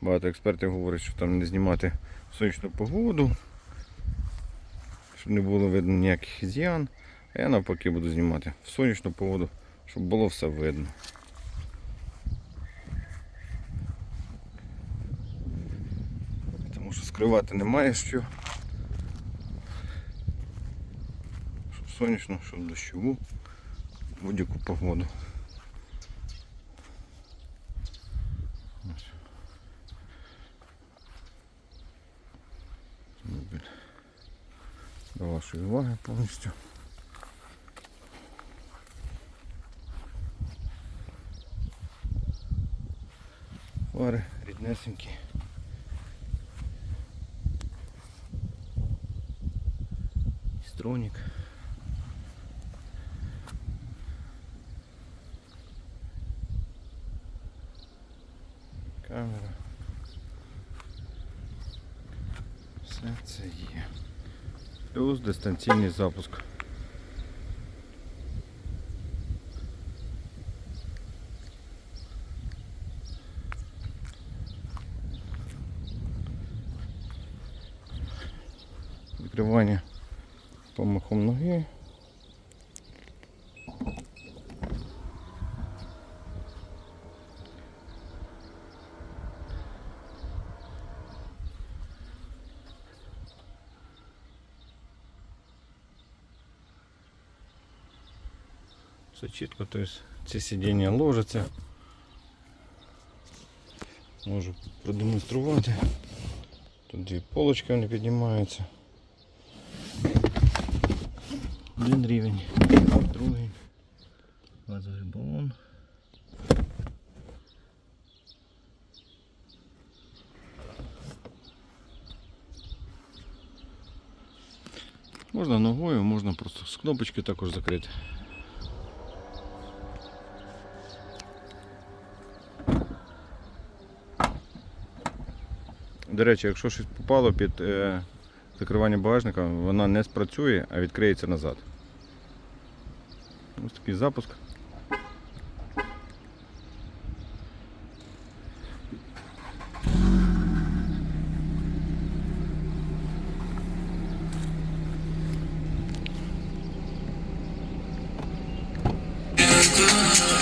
Багато експертів говорять, що там не знімати сонячну погоду, щоб не було видно ніяких з'ян. А я навпаки буду знімати в сонячну погоду, щоб було все видно. Тому що скривати немає що. Щоб сонячну, щоб дощову, будь-яку погоду. Автомобіль До вашої уваги повністю. Фари ріднесенькі. Строник. Камера. Все це є. Плюс дистанційний запуск. Відкривання помахом ноги. Все чітко, то есть ці сидіння ложаться. Можу продемонструвати. Тут дві полочки вони піднімаються. Один рівень, другий. Газовий балон. Можна ногою, можна просто з кнопочки також закрити. До речі, якщо щось попало під е, закривання багажника, вона не спрацює, а відкриється назад. Ось такий запуск. І